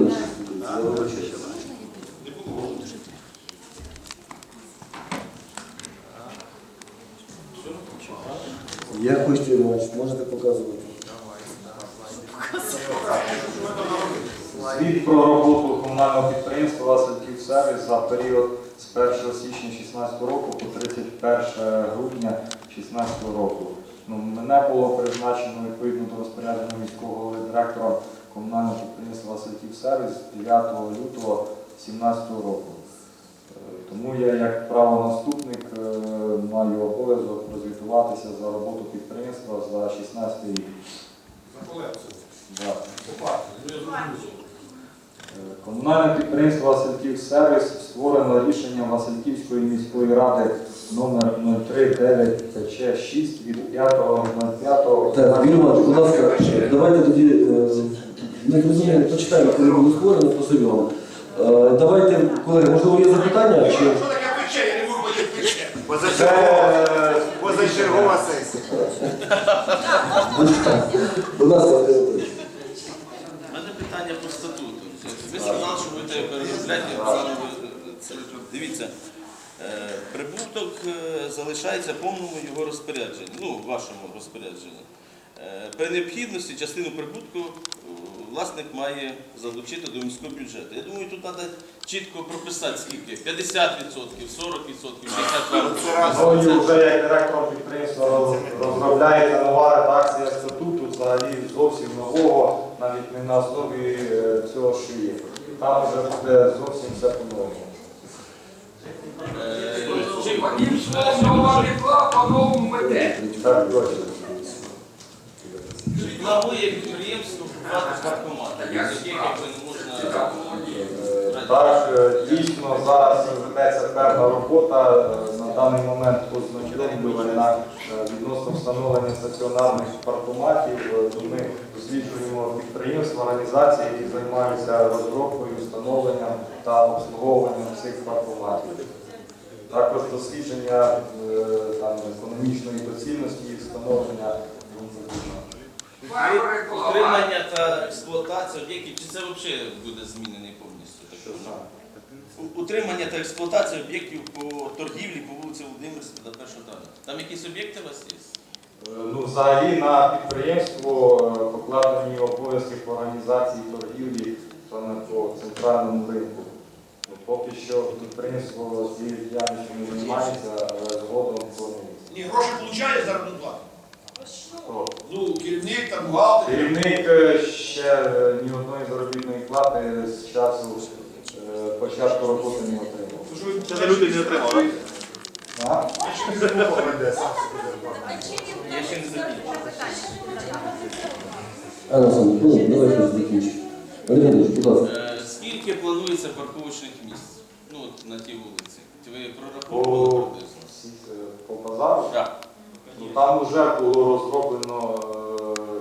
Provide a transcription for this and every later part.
наш. Я хочу Іванович, можете показувати. Звіт про роботу комунального підприємства Васильків сервіс за період з 1 січня 2016 року по 31 грудня 2016 року. Ну, мене було призначено відповідно до розпорядження міського директора комунального підприємства Васильків сервіс 9 лютого 2017 року. Е, Тому я як правонаступник е, маю обов'язок розвітуватися за роботу підприємства за 16 рік. Да. Е, Комунальне підприємство Васильків Сервіс створено рішенням Васильківської міської ради номер 039 ТЧ 6 від 5.05. Так, Юрій будь ласка, давайте тоді не розуміємо, почитаємо, коли було створено, позовемо. Е, Давайте, колеги, можливо, є запитання? Чи... Що таке пече? Я не можу поїти пече. Позачергова, позачергова сесія. Будь ласка, Андрій Анатолійович. У мене питання по статуту. Ви сказали, що будете переробляти заново. Дивіться, е, прибуток е, залишається в повному його розпорядженні, ну, вашому розпорядженні. Е, При необхідності частину прибутку е, власник має залучити до міського бюджету. Я думаю, тут треба чітко прописати скільки. 50%, 40%, 62%. Мною вже як директором підприємства роз- розробляється нова редакція статуту, взагалі зовсім нового, навіть не на основі е, цього, що є. Там вже буде зовсім все по-новому. Е, чим- Так точно. Планує підприємство купувати паркомати, з яких якби не можна. Е, Так, е, дійсно зараз ведеться певна робота. Е, На даний момент позначена відносно встановлення стаціонарних паркоматів. Е, Ми досліджуємо підприємства, організації, які займаються розробкою, встановленням та обслуговуванням цих паркоматів. Також дослідження е, там, економічної доцільності їх встановлення. Утримання та експлуатація об'єктів, чи це взагалі буде змінений повністю? Що Утримання та експлуатація об'єктів по торгівлі по вулиці Володимирська до 1 травня. Там якісь об'єкти у вас є? Е, Ну, взагалі на підприємство е, покладені обов'язки по організації торгівлі саме по центральному ринку. Ну, Поки що підприємство цією діяльністю не займається, але згодом планується. Ні, гроші получає заробітну плату. Ну, керівник, там, бухгалтер. Керівник е, ще е, ні одної заробітної плати з часу е, початку роботи не отримав. Що ви Це люди не? А? Я ще не закінчив. Анна Олександровна, ну, давайте закінчимо. Андрій Анатолійович, будь ласка. Е, Скільки планується парковочних місць ну, от на тій вулиці? Чи ви прораховували По, приблизно? всі- е, по базару? Так. Ну, Там вже було розроблено е,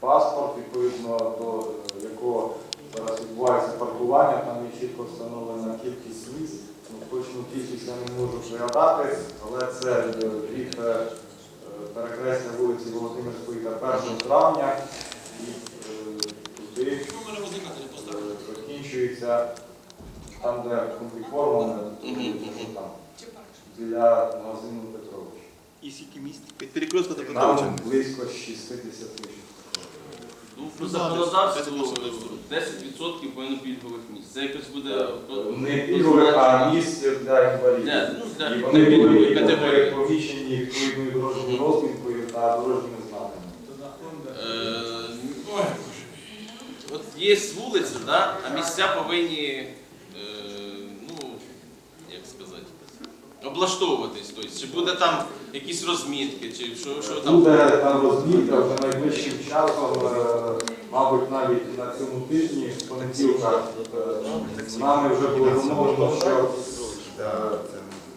паспорт, відповідно до е, якого зараз відбувається паркування, там є чітко встановлена кількість місць. Ну, Точну кількість я не можу пригадати, але це е, від е, перекрестя вулиці Володимирської та 1 травня і е, туди е, закінчується там, де Мгм. там, біля магазину Петрович. І скільки місць? Від перекрестка до Там близько 60 тисяч. Ну, по законодавству 10% повинно пільгових місць. Це якось буде... Не пільгових, а місць для інвалідів. Ну, для І вони були категорії. відповідною дорожньою розміткою та дорожніми знаками. Е, От є вулиця, да, а місця повинні, е, ну, як сказати, облаштовуватись. Тобто, чи буде там якісь розмітки, чи що, що там. Буде там розмітка вже найближчим часом, е, мабуть, навіть на цьому тижні, в понеділках, е, з нами вже було домовлено, що е,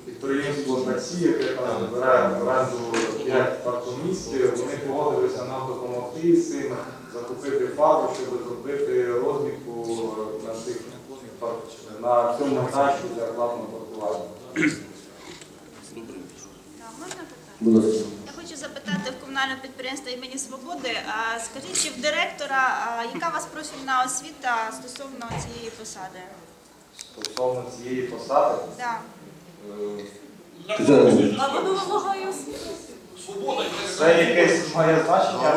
підприємство таксі, яке там збирає в оренду 5 паркомісць, вони погодилися нам допомогти з цим, закупити фару, щоб зробити розмітку е, на цих на цьому майданчику для платного паркування. Будь ласка. Я хочу запитати в комунального підприємства імені Свободи. А скажіть, чи в директора а, яка у вас профільна освіта стосовно цієї посади? Стосовно цієї посади, Да. е, Тетяна, Свобода. це якесь має значення для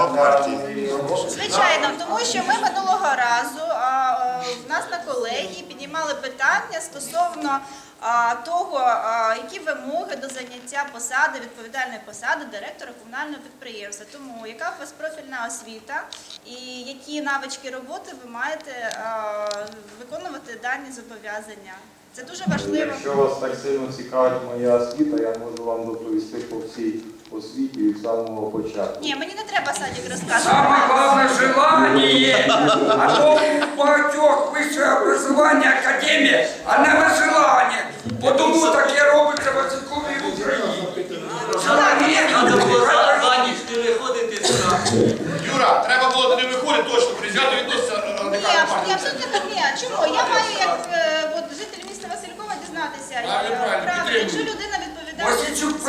роботи. Звичайно, тому що ми минулого разу а, е, в нас на колегії піднімали питання стосовно а, того, які вимоги до заняття посади, відповідальної посади директора комунального підприємства. Тому яка у вас профільна освіта і які навички роботи ви маєте виконувати дані зобов'язання? Це дуже важливо. Якщо вас так сильно цікавить моя освіта, я можу вам доповісти по всій освіті від самого початку. Ні, мені не треба садик розказувати. Самое главное желание. А то у багатьох высшее образование, академія, а не на желання. Бо тому таке робиться в Україні. Було за, Желання. за ніч не виходити сюди. Юра, треба було туди виходити точно, призято відноситься Ні, радикальна я партія. абсолютно ні. Чому? Я маю як е, от, житель міста Василькова дізнатися. е, Правильно, правильно, правильно. підтримую. Якщо людина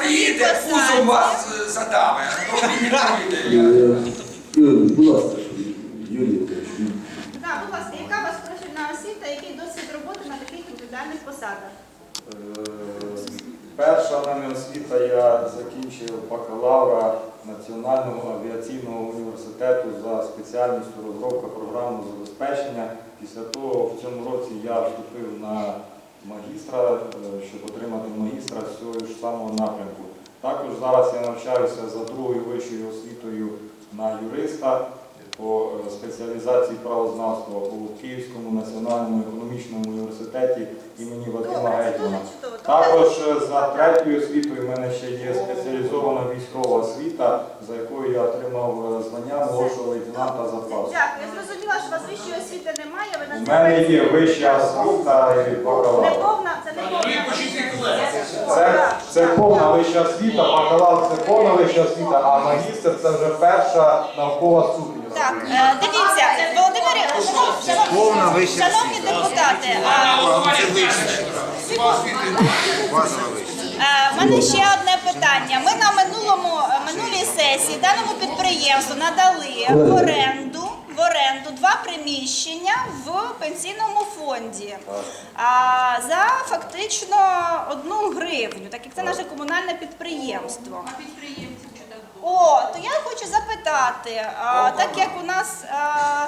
приїде, пузом вас задаве. а то він не прийде. Юрій, будь ласка, Юрій, Да, будь ласка, яка у вас профільна освіта, який досвід роботи на таких відповідальних посадах? Е, Перша в мене освіта я закінчив бакалавра Національного авіаційного університету за спеціальністю розробка програмного забезпечення. Після того в цьому році я вступив на магістра, е, щоб отримати магістра з цього ж самого напрямку. Також зараз я навчаюся за другою вищою освітою на юриста по е, спеціалізації правознавства у Київському національному економічному університеті імені Вадима Гетьмана. Також е, за третьою освітою в мене ще є спеціалізована військова освіта, за якою я отримав е, звання молодшого лейтенанта запасу. Дякую. Я зрозуміла, що у вас вищої освіти немає. Ви У мене є вища освіта і не бакалавр. це не повна. Це, це повна вища освіта, бакалавр це повна вища освіта, а магістр це вже перша наукова ступінь. Так, е, дивіться, Володимир, шанов- Повна вища шановні депутати, е, Базова вища. Е, У мене ще одне питання. Ми на минулому е, минулій сесії даному підприємству надали в оренду в оренду два приміщення в пенсійному фонді а, за фактично одну гривню, так як це наше комунальне підприємство. О, то я хочу запитати, а, так як у нас а,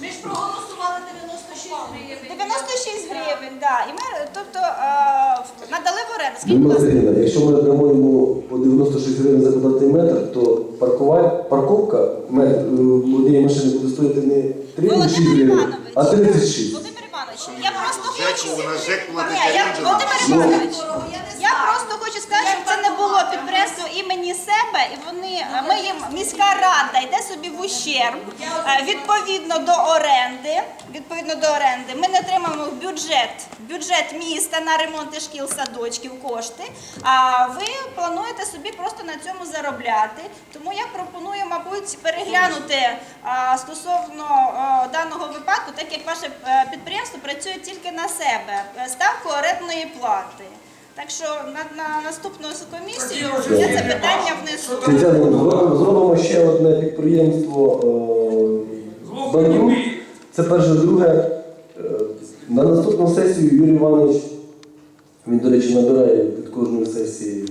Ми ж проголосували 96 гривень. 96 гривень, да, і ми тобто а, в- надали в оренду. Скільки Людмила у вас? Сергійовна, якщо ми дамо йому по 96 гривень за квадратний метр, то паркова, парковка метр, е, однієї машини буде стоїти не 36 Володимир гривень, Іванович, а 36. Володимир Іванович, я просто Жеку, хочу. Ні, я. Володимир Ну. Іванович, я просто хочу сказати, що це не було підприємство імені себе, і вони ми їм міська рада йде собі в ущерб е, відповідно до оренди. Відповідно до оренди, ми не отримаємо бюджет, бюджет міста на ремонти шкіл, садочків кошти. А ви плануєте собі просто на цьому заробляти. Тому я пропоную, мабуть, переглянути стосовно даного випадку, так як ваше е, підприємство працює тільки на себе, е, ставку орендної плати. Так що на, на наступну комісію я це питання внесу. Тетяна, зробимо, зробимо ще одне підприємство е. Це перше, друге. Е, на наступну сесію Юрій Іванович, він, до речі, набирає від кожної сесії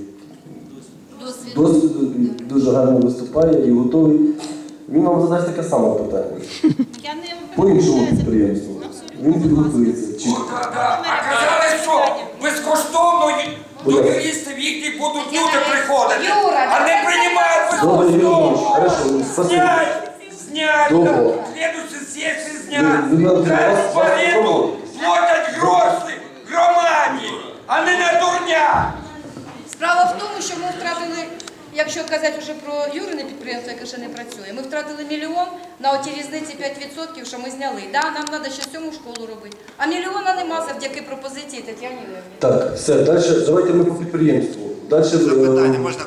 досвіду, дуже гарно виступає і готовий. Він вам задасть таке саме питання. Я не По іншому підприємству. Він підготується. А казали, що безкоштовно й- до юристів їхніх будуть люди приходити, а не приймають Добре, Юрій Іванович, безкоштовно. хорошо, спасибо. Снять, снять, Добре. на следующей сессии снять. Юрій Хай вас- вас поряду платять гроші громаді, а не на дурня. Справа в тому, що ми втратили, якщо казати вже про Юрине підприємство, яке ще не працює, ми втратили мільйон на оті різниці 5%, що ми зняли. Да, нам треба ще сьому школу робити. А мільйона нема завдяки пропозиції Тетяні Левні. Так, все, далі давайте ми по підприємству. Далі, Запитання е, можна.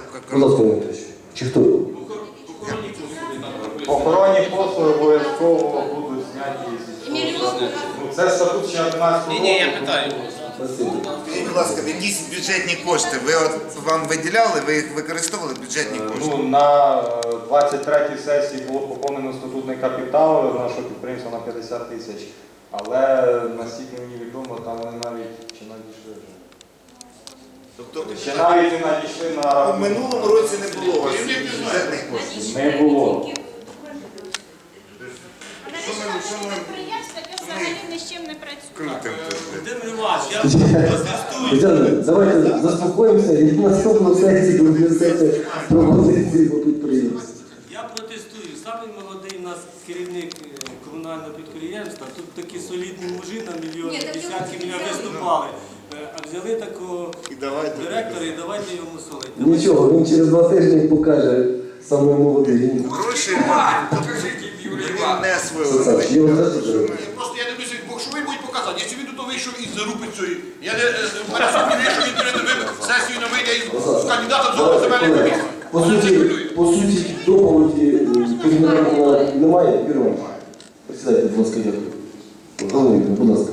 Чи хто? Охоронні послуги обов'язково будуть зняті. Мільйон Ну, це статут ще 11. Ні, ні, я питаю. Спасибо. Будь ласка, якісь бюджетні кошти. Ви от вам виділяли, ви їх використовували бюджетні Е, кошти? Ну, на 23-й сесії було поповнено статутний капітал нашого підприємства на 50 тисяч. Але наскільки мені відомо, там вони навіть чи надійшли вже. Тобто Ще навіть не надійшли на у минулому році не було у вас бюджетних коштів. Не було. Що ми- що ми- Підприємство, яке взагалі ні з чим не працює. Крутим тут. Володимир Іванович, я давайте заспокоїмося і на наступну сесію ви внесете пропозиції по підприємству. Я протестую. Самий молодий у нас керівник е, комунального підприємства. Тут такі солідні мужі на мільйони, десятки мільйонів виступали. Е, А взяли такого І давайте. директора і давайте йому солити. Нічого, він через два тижні покаже саме молодий. Гроші покажіть їм, Юрій він Іванович. не. Просто я дивлюся, бо що ви будете показати? Вийшов із рупи цієї, я не в мене сумніваю, що він перед сесію на вийде із кандидата до земельної комісії. По суті, по суті, доповіді немає, Юрій Іванович. Присідайте, будь ласка, дякую. Головний, будь ласка.